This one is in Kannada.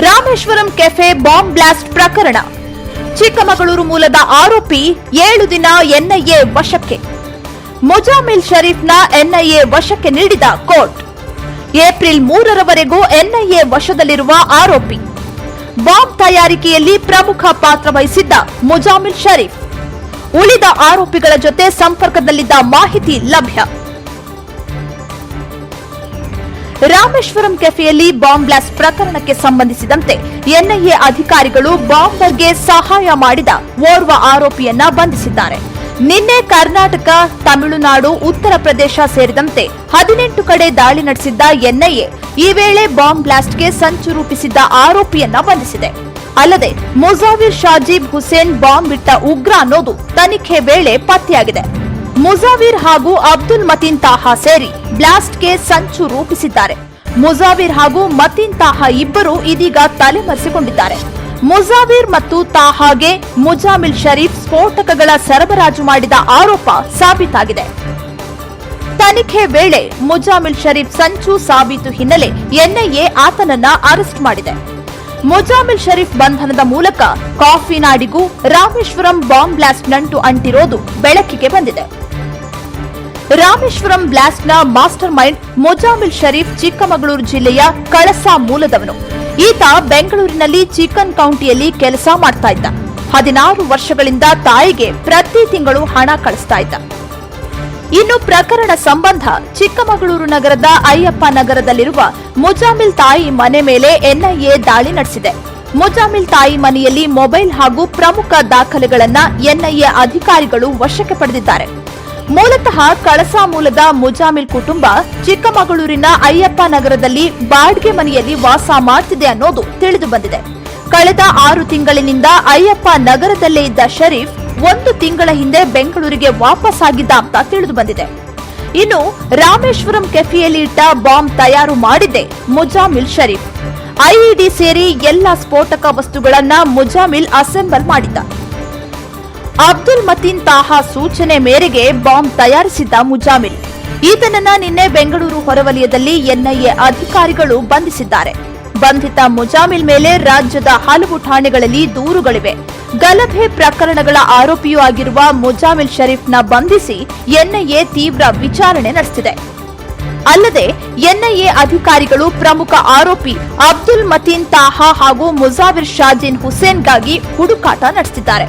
ರಾಮೇಶ್ವರಂ ಕೆಫೆ ಬಾಂಬ್ ಬ್ಲಾಸ್ಟ್ ಪ್ರಕರಣ. ಚಿಕ್ಕಮಗಳೂರು ಮೂಲದ ಆರೋಪಿ ಏಳು ದಿನ ಎನ್ಐಎ ವಶಕ್ಕೆ. ಮುಜಾಮಿಲ್ ಶರೀಫ್ನ ಎನ್ಐಎ ವಶಕ್ಕೆ ನೀಡಿದ ಕೋರ್ಟ್. ಏಪ್ರಿಲ್ ಮೂರರವರೆಗೂ ಎನ್ಐಎ ವಶದಲ್ಲಿರುವ ಆರೋಪಿ. ಬಾಂಬ್ ತಯಾರಿಕೆಯಲ್ಲಿ ಪ್ರಮುಖ ಪಾತ್ರ ವಹಿಸಿದ್ದ ಮುಜಾಮಿಲ್ ಶರೀಫ್. ಉಳಿದ ಆರೋಪಿಗಳ ಜೊತೆ ಸಂಪರ್ಕದಲ್ಲಿದ್ದ ಮಾಹಿತಿ ಲಭ್ಯ. ರಾಮೇಶ್ವರಂ ಕೆಫೆಯಲ್ಲಿ ಬಾಂಬ್ ಬ್ಲಾಸ್ಟ್ ಪ್ರಕರಣಕ್ಕೆ ಸಂಬಂಧಿಸಿದಂತೆ ಎನ್ಐಎ ಅಧಿಕಾರಿಗಳು ಬಾಂಬರ್ಗೆ ಸಹಾಯ ಮಾಡಿದ ಓರ್ವ ಆರೋಪಿಯನ್ನ ಬಂಧಿಸಿದ್ದಾರೆ. ನಿನ್ನೆ ಕರ್ನಾಟಕ, ತಮಿಳುನಾಡು, ಉತ್ತರ ಪ್ರದೇಶ ಸೇರಿದಂತೆ ಹದಿನೆಂಟು ಕಡೆ ದಾಳಿ ನಡೆಸಿದ್ದ ಎನ್ಐಎ ಈ ವೇಳೆ ಬಾಂಬ್ ಬ್ಲಾಸ್ಟ್ಗೆ ಸಂಚು ರೂಪಿಸಿದ್ದ ಆರೋಪಿಯನ್ನ ಬಂಧಿಸಿದೆ. ಅಲ್ಲದೆ ಮುಜಾವಿರ್ ಶಾಜೀಬ್ ಹುಸೇನ್ ಬಾಂಬ್ ಇಟ್ಟ ಉಗ್ರ ಅನ್ನೋದು ತನಿಖೆ ವೇಳೆ ಪತ್ತೆಯಾಗಿದೆ. ಮುಜಾವಿರ್ ಹಾಗೂ ಅಬ್ದುಲ್ ಮತೀನ್ ತಾಹಾ ಸೇರಿ ಬ್ಲಾಸ್ಟ್ಗೆ ಸಂಚು ರೂಪಿಸಿದ್ದಾರೆ. ಮುಜಾವಿರ್ ಹಾಗೂ ಮತೀನ್ ತಾಹಾ ಇಬ್ಬರು ಇದೀಗ ತಲೆಮರೆಸಿಕೊಂಡಿದ್ದಾರೆ. ಮುಜಾವಿರ್ ಮತ್ತು ತಾಹಾಗೆ ಮುಜಾಮಿಲ್ ಶರೀಫ್ ಸ್ಫೋಟಕಗಳ ಸರಬರಾಜು ಮಾಡಿದ ಆರೋಪ ಸಾಬೀತಾಗಿದೆ. ತನಿಖೆ ವೇಳೆ ಮುಜಾಮಿಲ್ ಶರೀಫ್ ಸಂಚು ಸಾಬೀತು ಹಿನ್ನೆಲೆ ಎನ್ಐಎ ಆತನನ್ನ ಅರೆಸ್ಟ್ ಮಾಡಿದೆ. ಮುಜಾಮಿಲ್ ಶರೀಫ್ ಬಂಧನದ ಮೂಲಕ ಕಾಫಿ ನಾಡಿಗೂ ರಾಮೇಶ್ವರಂ ಬಾಂಬ್ ಬ್ಲಾಸ್ಟ್ ನಂಟು ಅಂಟಿರೋದು ಬೆಳಕಿಗೆ ಬಂದಿದೆ. ರಾಮೇಶ್ವರಂ ಬ್ಲಾಸ್ಟ್ನ ಮಾಸ್ಟರ್ ಮೈಂಡ್ ಮೊಜಾಮಿಲ್ ಶರೀಫ್ ಚಿಕ್ಕಮಗಳೂರು ಜಿಲ್ಲೆಯ ಕಳಸಾ ಮೂಲದವನು. ಈತ ಬೆಂಗಳೂರಿನಲ್ಲಿ ಚಿಕನ್ ಕೌಂಟಿಯಲ್ಲಿ ಕೆಲಸ ಮಾಡ್ತಾ ಇದ್ದ. ಹದಿನಾರು ವರ್ಷಗಳಿಂದ ತಾಯಿಗೆ ಪ್ರತಿ ತಿಂಗಳು ಹಣ ಕಳಿಸ್ತಾ ಇದ್ದ. ಇನ್ನು ಪ್ರಕರಣ ಸಂಬಂಧ ಚಿಕ್ಕಮಗಳೂರು ನಗರದ ಅಯ್ಯಪ್ಪ ನಗರದಲ್ಲಿರುವ ಮುಜಾಮಿಲ್ ತಾಯಿ ಮನೆ ಮೇಲೆ ಎನ್ಐಎ ದಾಳಿ ನಡೆಸಿದೆ. ಮುಜಾಮಿಲ್ ತಾಯಿ ಮನೆಯಲ್ಲಿ ಮೊಬೈಲ್ ಹಾಗೂ ಪ್ರಮುಖ ದಾಖಲೆಗಳನ್ನ ಎನ್ಐಎ ಅಧಿಕಾರಿಗಳು ವಶಕ್ಕೆ ಪಡೆದಿದ್ದಾರೆ. ಮೂಲತಃ ಕಳಸಾ ಮೂಲದ ಮುಜಾಮಿಲ್ ಕುಟುಂಬ ಚಿಕ್ಕಮಗಳೂರಿನ ಅಯ್ಯಪ್ಪ ನಗರದಲ್ಲಿ ಬಾಡ್ಗೆ ಮನೆಯಲ್ಲಿ ವಾಸ ಮಾಡ್ತಿದೆ ಅನ್ನೋದು ತಿಳಿದು ಬಂದಿದೆ. ಕಳೆದ ಆರು ತಿಂಗಳಿನಿಂದ ಅಯ್ಯಪ್ಪ ನಗರದಲ್ಲೇ ಇದ್ದ ಶರೀಫ್ ಒಂದು ತಿಂಗಳ ಹಿಂದೆ ಬೆಂಗಳೂರಿಗೆ ವಾಪಸ್ ಆಗಿದ್ದ ಅಂತ ತಿಳಿದು ಬಂದಿದೆ. ಇನ್ನು ರಾಮೇಶ್ವರಂ ಕೆಫೆಯಲ್ಲಿ ಇಟ್ಟ ಬಾಂಬ್ ತಯಾರು ಮಾಡಿದ್ದೆ ಮುಜಾಮಿಲ್ ಶರೀಫ್. ಐಇಡಿ ಸೇರಿ ಎಲ್ಲ ಸ್ಫೋಟಕ ವಸ್ತುಗಳನ್ನ ಮುಜಾಮಿಲ್ ಅಸೆಂಬಲ್ ಮಾಡಿದ್ದ. ಅಬ್ದುಲ್ ಮತೀನ್ ತಾಹಾ ಸೂಚನೆ ಮೇರೆಗೆ ಬಾಂಬ್ ತಯಾರಿಸಿದ್ದ ಮುಜಾಮಿಲ್. ಈತನನ್ನ ನಿನ್ನೆ ಬೆಂಗಳೂರು ಹೊರವಲಯದಲ್ಲಿ ಎನ್ಐಎ ಅಧಿಕಾರಿಗಳು ಬಂಧಿಸಿದ್ದಾರೆ. ಬಂಧಿತ ಮುಜಾಮಿಲ್ ಮೇಲೆ ರಾಜ್ಯದ ಹಲವು ಠಾಣೆಗಳಲ್ಲಿ ದೂರುಗಳಿವೆ. ಗಲಭೆ ಪ್ರಕರಣಗಳ ಆರೋಪಿಯೂ ಆಗಿರುವ ಮುಜಾಮಿಲ್ ಶರೀಫ್ನ ಬಂಧಿಸಿ ಎನ್ಐಎ ತೀವ್ರ ವಿಚಾರಣೆ ನಡೆಸಿದೆ ಅಲ್ಲದೆ, ಎನ್ಐಎ ಅಧಿಕಾರಿಗಳು ಪ್ರಮುಖ ಆರೋಪಿ ಅಬ್ದುಲ್ ಮತೀನ್ ತಾಹಾ ಹಾಗೂ ಮುಜಾವಿರ್ ಶಾಜಿನ್ ಹುಸೇನ್ಗಾಗಿ ಹುಡುಕಾಟ ನಡೆಸಿದ್ದಾರೆ